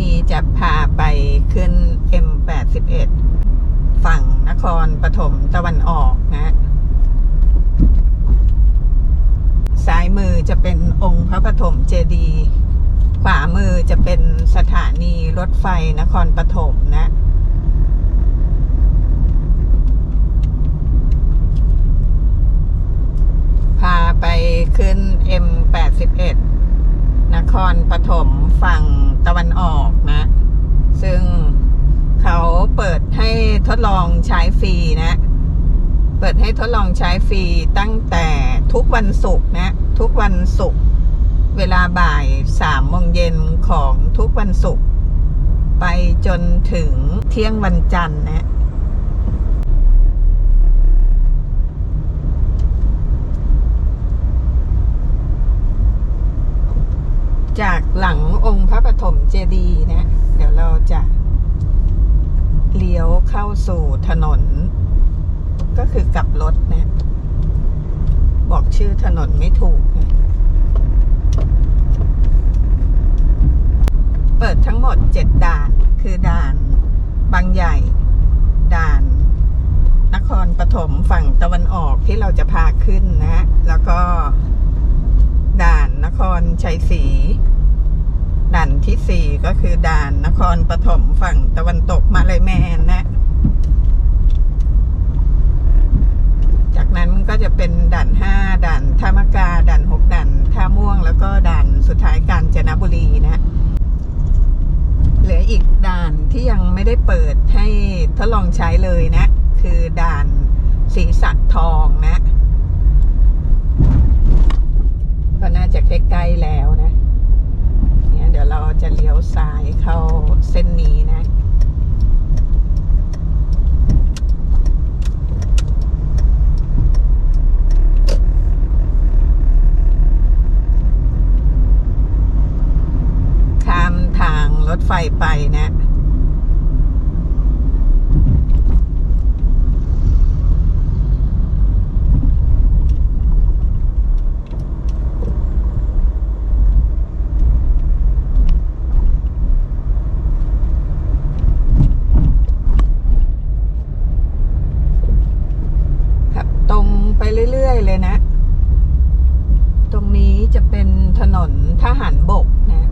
นี้จะพาไปขึ้น M81 ฝั่งนครปฐมตะวันออกนะซ้ายมือจะเป็นองค์พระปฐมเจดีย์ขวามือจะเป็นสถานีรถไฟนครปฐมนะ พาไปขึ้น M81 นครปฐมฝั่งตะวันออกนะ ซึ่งเขาเปิดให้ทดลองใช้ฟรีนะ เปิดให้ทดลองใช้ฟรีตั้งแต่ทุกวันศุกร์นะ ทุกวันศุกร์เวลาบ่ายสามโมงเย็นของทุกวันศุกร์ไปจนถึงเที่ยงวันจันทร์นะ จากหลังองค์พระปฐมเจดีย์นะ เดี๋ยวเราจะเลี้ยวเข้าสู่ถนน ก็คือกลับรถนะ บอกชื่อถนนไม่ถูกนะเปิดทั้งหมดเจ็ดด่าน คือด่าน บางใหญ่ ด่าน นครปฐมฝั่งตะวันออกที่เราจะพาขึ้นนะ แล้วก็ ด่านนครชัยศรีด่านที่สี่ก็คือด่านนครปฐมฝั่งตะวันตกมาเลยแมนนะ จากนั้นก็จะเป็นด่านห้าด่านท่ามกาด่านหกด่านท่าม่วงแล้วก็ด่านสุดท้ายกาญจนบุรีนะเหลืออีกด่านที่ยังไม่ได้เปิดให้ทดลองใช้เลยนะ คือด่านศรีสักทองนะ ก็น่าจะใกล้ๆแล้วนะ เนี่ยเดี๋ยวเรา จะเลี้ยวซ้ายเข้าเส้นนี้นะ ข้ามทางรถไฟไปนะ ครับตรงไป เลยนะ ตรงนี้จะเป็นถนนทหารบกนะ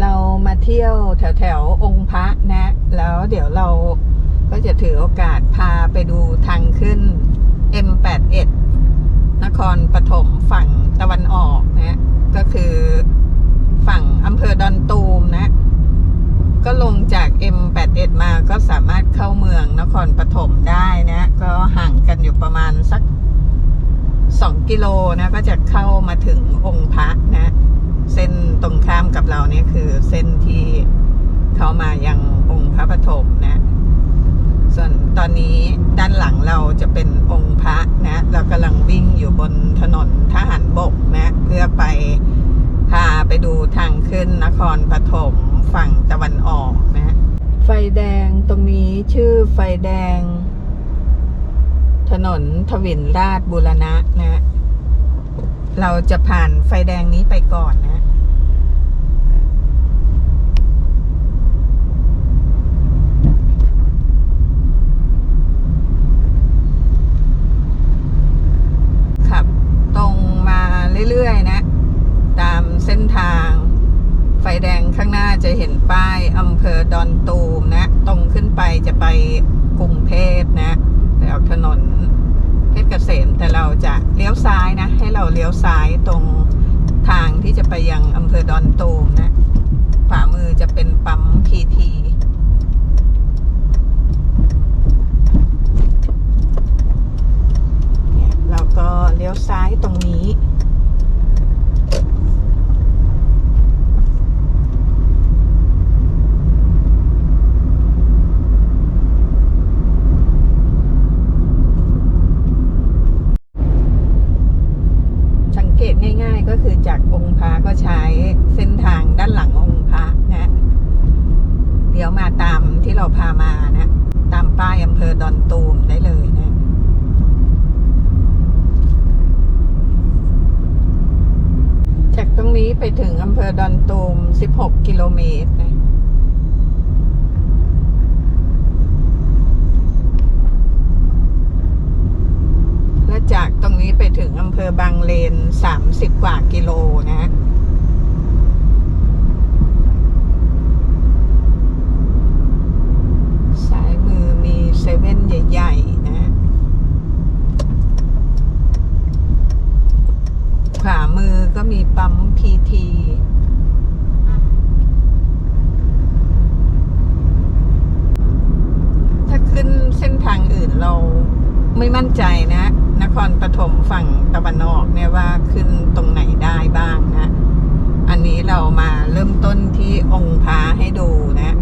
เรามาเที่ยวแถวแถวๆองค์พระนะ แล้วเดี๋ยวเราก็จะถือโอกาสพาไปดูทางขึ้น M81 นครปฐมฝั่งตะวันออกนะ ก็คือฝั่งอำเภอดอนตูมนะ ก็ลงจาก M81 มาก็สามารถเข้าเมืองนครปฐมได้นะ ก็ห่างกันอยู่ประมาณสัก 2 กิโลนะ ก็จะเข้ามาถึงองค์พระนะ เส้นตรงข้ามกับเราเนี่ยคือเส้นที่เข้ามายังองค์พระปฐมนะ ส่วนตอนนี้ด้านหลังเราจะเป็นองค์พระนะ เรากำลังวิ่งอยู่บนถนนทหารบกนะ เพื่อไป พาไปดูทางขึ้นนครปฐมฝั่งตะวันออกนะไฟแดงตรงนี้ชื่อไฟแดง ถนนทวินราชบุรณะนะ เราจะผ่านไฟแดงนี้ไปก่อนนะ ขับตรงมาเรื่อย ๆ นะ ตามเส้นทาง ไฟแดงข้างหน้าจะเห็นป้ายอำเภอดอนตูมนะ ตรงขึ้นไปจะไปกรุงเทพนะแถวถนนเพชรเกษมแต่เราจะเลี้ยวซ้ายนะ ให้เราเลี้ยวซ้ายตรงทางที่จะไปยังอำเภอดอนตูมนะขวามือจะเป็นปั๊มพีทีเนี่ยเราก็เลี้ยวซ้ายตรงนี้ สังเกตง่ายๆ ก็คือจากองค์พระก็ใช้เส้นทางด้านหลังองค์พระนะเดี๋ยวมาตามที่เราพามานะ ตามป้ายอำเภอดอนตูมได้เลยนะ จากตรง นี้ไปถึงอำเภอดอนตูม 16 กิโลเมตรนะและจากตรงนี้ไปถึงอำเภอบาง เลน 30 กว่ากิโลนะ ซ้ายมือมีเซเว่นใหญ่ ๆ นะ ขวามือก็มีปั๊มพีที ถ้าขึ้นเส้นทางอื่นเราไม่มั่นใจนะ นครปฐมฝั่งตะวันออกเนี่ยว่าขึ้นตรงไหนได้บ้างนะ อันนี้เรามาเริ่มต้นที่องค์พระให้ดูนะ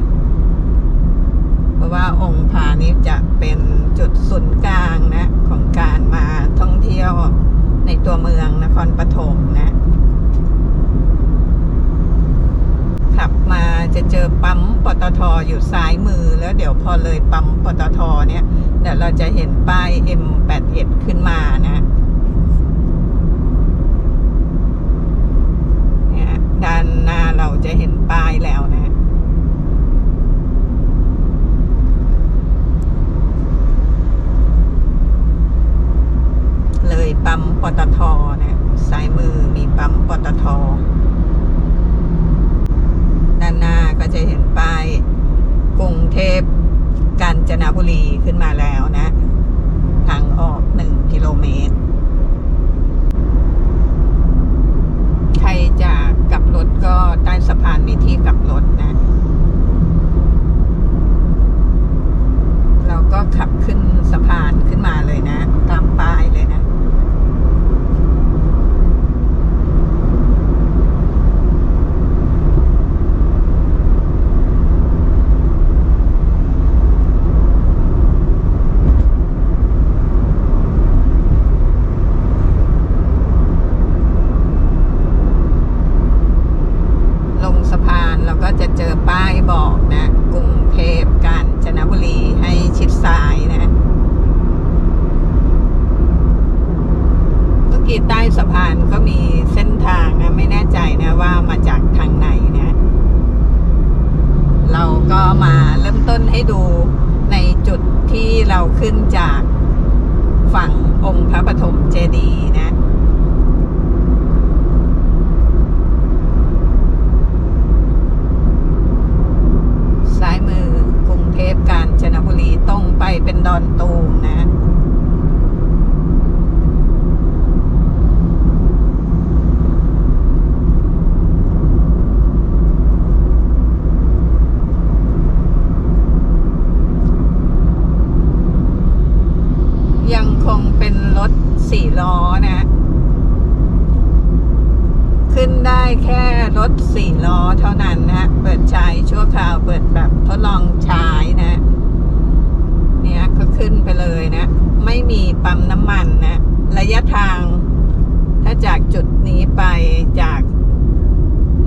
เพราะว่าองค์พานี้จะเป็นจุดศูนย์กลางนะ ของการมาท่องเที่ยวในตัวเมืองนครปฐมนะ ขับมาจะเจอปั๊มปตท อยู่ซ้ายมือแล้วเดี๋ยวพอเลยปั๊มปตทเนี่ย เดี๋ยวเราจะเห็นป้าย M81 ขึ้นมานะเนี่ยด้านหน้าเราจะเห็นป้ายแล้วนะเลยปั๊มปตทนะซ้ายมือมีปั๊มปตทด้านหน้าก็จะเห็นป้าย กรุงเทพกาญจนบุรีขึ้นมาแล้วนะ ทางออกหนึ่งกิโลเมตร ใครจะกลับรถก็ใต้สะพานมีที่กลับรถนะ เราก็ขับขึ้นสะพานขึ้นมาเลยนะ ตามป้ายเลยนะ ลงสะพานเราก็จะเจอป้ายบอกนะ กรุงเทพกาญจนบุรีให้ชิดซ้ายนะ เมื่อกี้ใต้สะพานก็มีเส้นทางนะ ไม่แน่ใจนะว่ามาจากทางไหนนะ เราก็มาเริ่มต้นให้ดูในจุดที่เราขึ้นจากฝั่งองค์พระปฐมเจดีย์นะ ซ้ายมือกรุงเทพกาญจนบุรีตรงไปเป็นดอนตูมนะ ยังคงเป็นรถสี่ล้อนะ ขึ้นได้แค่รถสี่ล้อเท่านั้นนะ เปิดใช้ชั่ว คราวเปิดแบบทดลองใช้นะ เนี่ยก็ขึ้นไปเลยนะ ไม่มีปั๊มน้ำมันนะ ระยะทาง ถ้าจากจุดนี้ไปจาก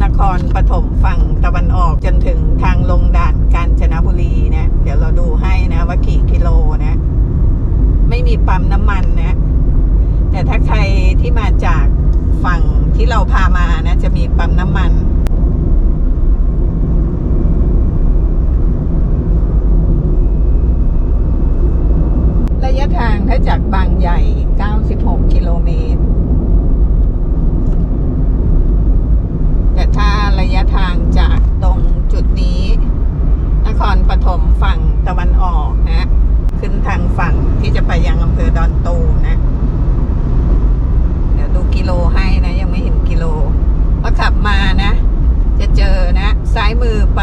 นครปฐมฝั่งตะวันออกจนถึงทางลงด่านกาญจนบุรีนะ เดี๋ยวเราดูให้นะว่ากี่กิโลนะ ไม่มีปั๊มน้ำมันนะ แต่ถ้าใครที่มาจากฝั่งที่เราพามานะ จะมีปั๊มน้ำมัน ระยะทางถ้าจากบางใหญ่ 96 กิโลเมตร แต่ถ้าระยะทางจากตรงจุดนี้ นครปฐมฝั่งตะวันออกนะ ขึ้นทางฝั่งที่จะไปยังอำเภอดอนตูมนะ เดี๋ยวดูกิโลให้นะ ยังไม่เห็นกิโลพอขับมานะ จะเจอนะ ซ้ายมือไป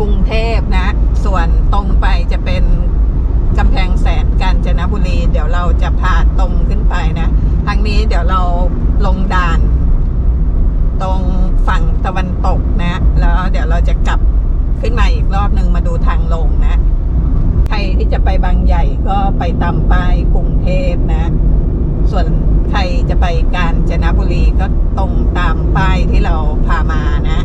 กรุงเทพนะ ส่วนตรงไปจะเป็นกำแพงแสนกาญจนบุรี เดี๋ยวเราจะพาตรงขึ้นไปนะ ทางนี้เดี๋ยวเราลงด่าน ตรงฝั่งตะวันตกนะ แล้วเดี๋ยวเราจะกลับขึ้นมาอีก รอบหนึ่งมาดูทางลงนะ ใครที่จะไปบางใหญ่ก็ไปตามป้ายกรุงเทพนะ ส่วนใครจะไปกาญจนบุรีก็ตรงตามป้ายที่เราพามานะ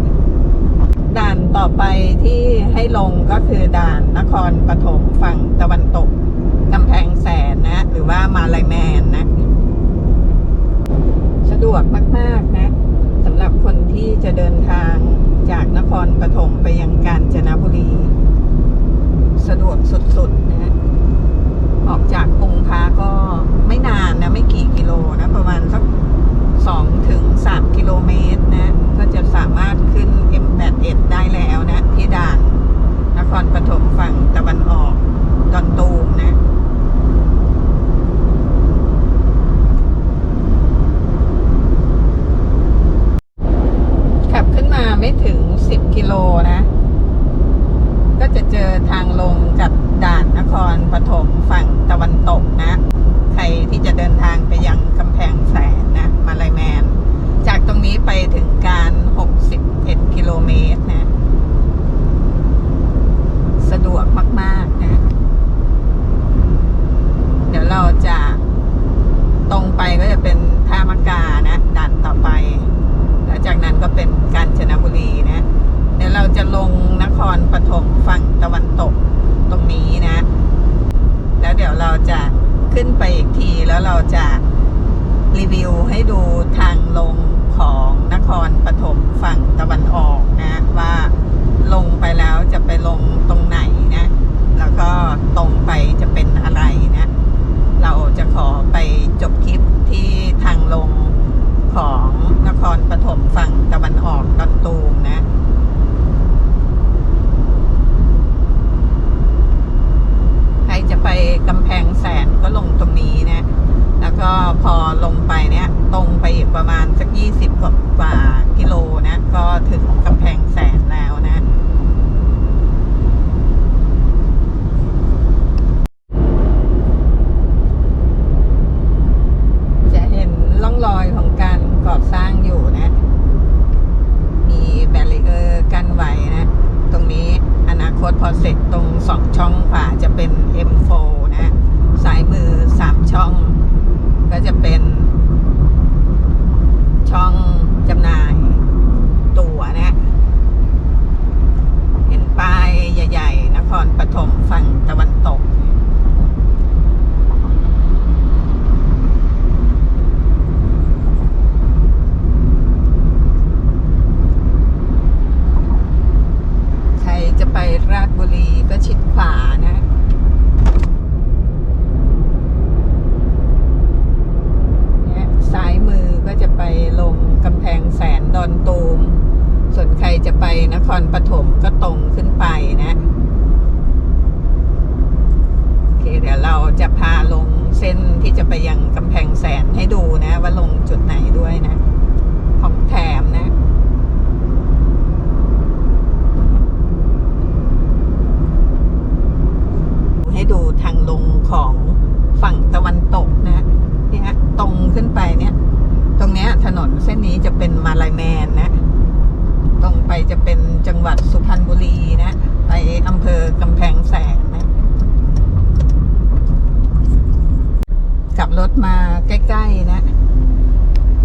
ด่านต่อไปที่ให้ลงก็คือด่านนครปฐมฝั่งตะวันตกกำแพงแสนนะ หรือว่ามาลายแมนนะ สะดวกมาก ๆ นะสำหรับคนที่จะเดินทาง จากนครปฐมไปยังกาญจนบุรี สะดวกสุดๆนะออกจากกรุงพระก็ไม่นานนะ ไม่กี่กิโลนะ ประมาณสัก ส่วนใครจะไปนครปฐมก็ตรงขึ้นไปนะโอเคเดี๋ยวเราจะพาลงเส้นที่จะไปยังกำแพงแสนให้ดูนะ ว่าลงจุดไหนด้วยนะ ของแถมนะให้ดูทางลงของฝั่งตะวันตกนะเนี่ยตรงขึ้นไปเนี่ย ตรงเนี้ยถนนเส้นนี้จะเป็นมาลายแมนนะ ตรงไปจะเป็นจังหวัดสุพรรณบุรีนะ ไปอำเภอกำแพงแสนนะขับรถมาใกล้ ๆ นะ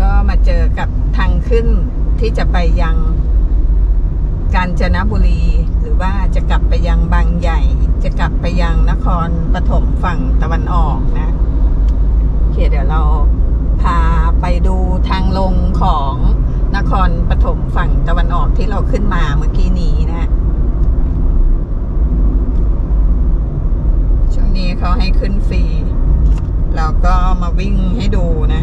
ก็มาเจอกับทางขึ้นที่จะไปยังกาญจนบุรี หรือว่าจะกลับไปยังบางใหญ่ จะกลับไปยังนครปฐมฝั่งตะวันออกนะโอเคเดี๋ยวเราพาไปดูทางลงของ นครปฐมฝั่งตะวันออกที่เราขึ้นมาเมื่อกี้นี้นะช่วงนี้เขาให้ขึ้นฟรี เราก็มาวิ่งให้ดูนะ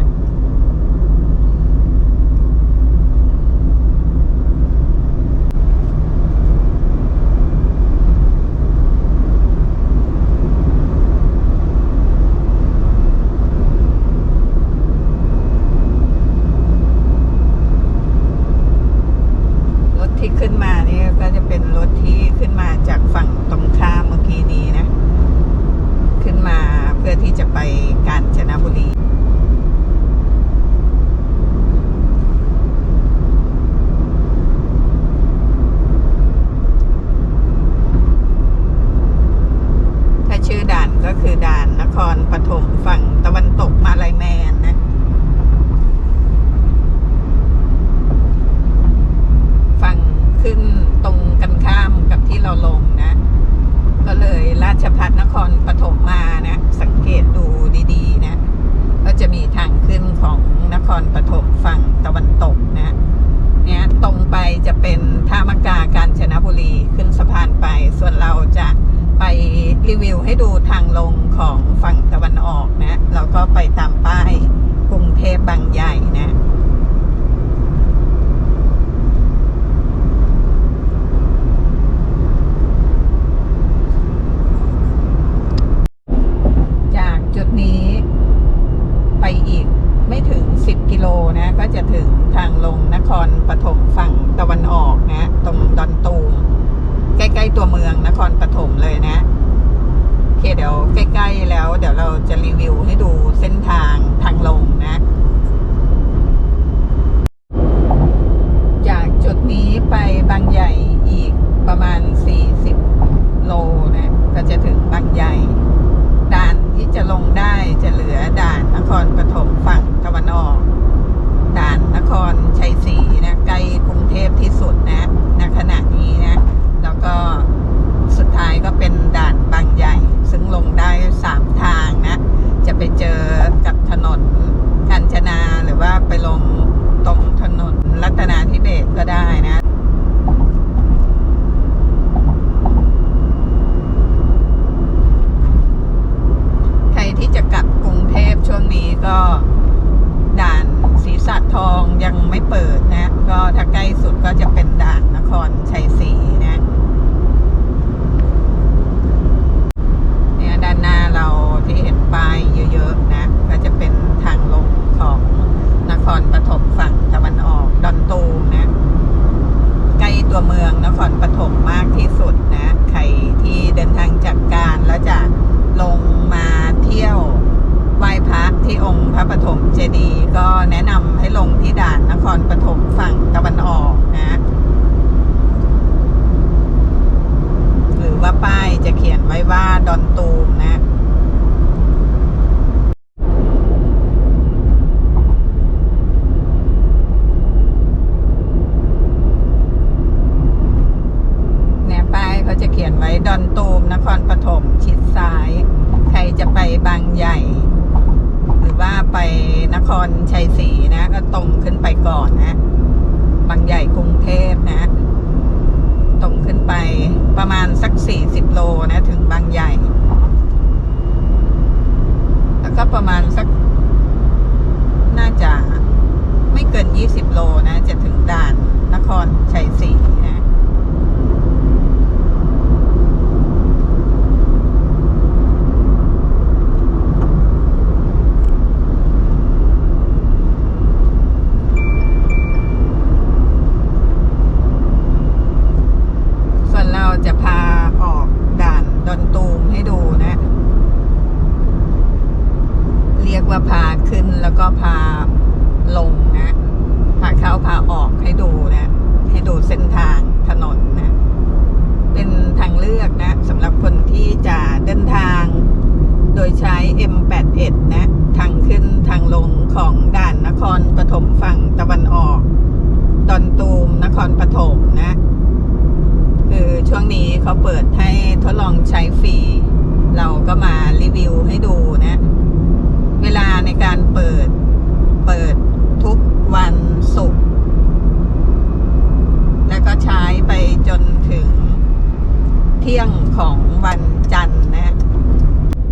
ไปนครชัยศรีนะ ก็ตรงขึ้นไปก่อนนะ บางใหญ่กรุงเทพนะ ตรงขึ้นไปประมาณสักสี่สิบโลนะ ถึงบางใหญ่ แล้วก็ประมาณสัก น่าจะไม่เกินยี่สิบโลนะ จะถึงด่านนครชัยศรีนะ ส่วนเราจะพาออกด่านดอนตูมให้ดูนะ เรียกว่าพาขึ้นแล้วก็พาลงนะ พาเข้าพาออกให้ดูนะ ให้ดูเส้นทางถนนนะ เป็นทางเลือกนะสำหรับคนที่จะเดินทาง โดยใช้ M81 นะ ทางขึ้นทางลงของด่านนครปฐมฝั่งตะวันออก ดอนตูมนครปฐมนะ คือช่วง นี้เขาเปิดให้ทดลองใช้ฟรี เราก็มารีวิวให้ดูนะ เวลาในการเปิด เปิดทุกวันศุกร์แล้วก็ใช้ไปจนถึงเที่ยงของวันจันทร์นะ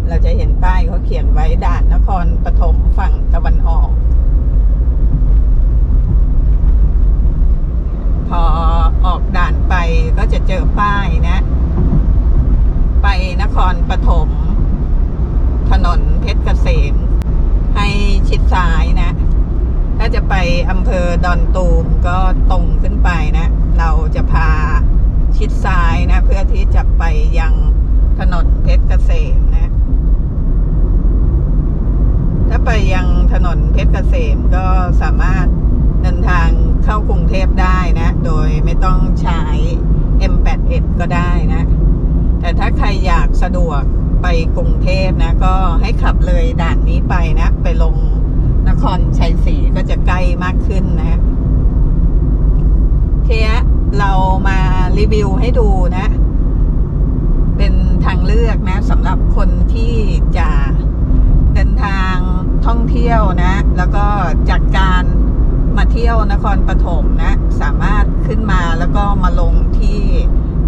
เราจะเห็นป้ายเขาเขียนไว้ด่านนครปฐมฝั่งตะวันออก พอออกด่านไปก็จะเจอป้ายนะ ไปนครปฐมถนนเพชรเกษมให้ชิดซ้ายนะ ถ้าจะไปอำเภอดอนตูมก็ตรงขึ้นไปนะ เราจะพาชิดซ้ายนะ เพื่อที่จะไปยังถนนเพชรเกษมนะ ถ้าไปยังถนนเพชรเกษมก็สามารถเดินทาง เข้ากรุงเทพได้นะ โดยไม่ต้องใช้ M81 ก็ได้นะ แต่ถ้าใครอยากสะดวกไปกรุงเทพนะ ก็ให้ขับเลยด่านนี้ไปนะ ไปลงนครชัยศรีก็จะใกล้มากขึ้นนะเทียเรามารีวิวให้ดูนะ เป็นทางเลือกนะสำหรับคนที่จะเดินทางท่องเที่ยวนะ แล้วก็จากการ มาเที่ยวนครปฐมนะสามารถขึ้นมาแล้วก็มาลงที่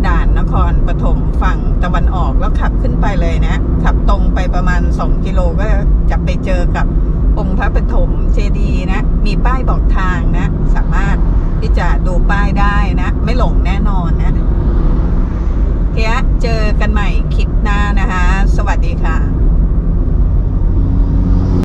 ด่านนครปฐมฝั่งตะวันออกแล้วขับขึ้นไปเลยนะ ขับตรงไปประมาณ 2 กิโลก็จะไปเจอกับองค์พระปฐมเจดีย์นะ มีป้ายบอกทางนะ สามารถที่จะดูป้ายได้นะ ไม่หลงแน่นอนนะเฮียเจอกันใหม่คลิปหน้านะคะ สวัสดีค่ะ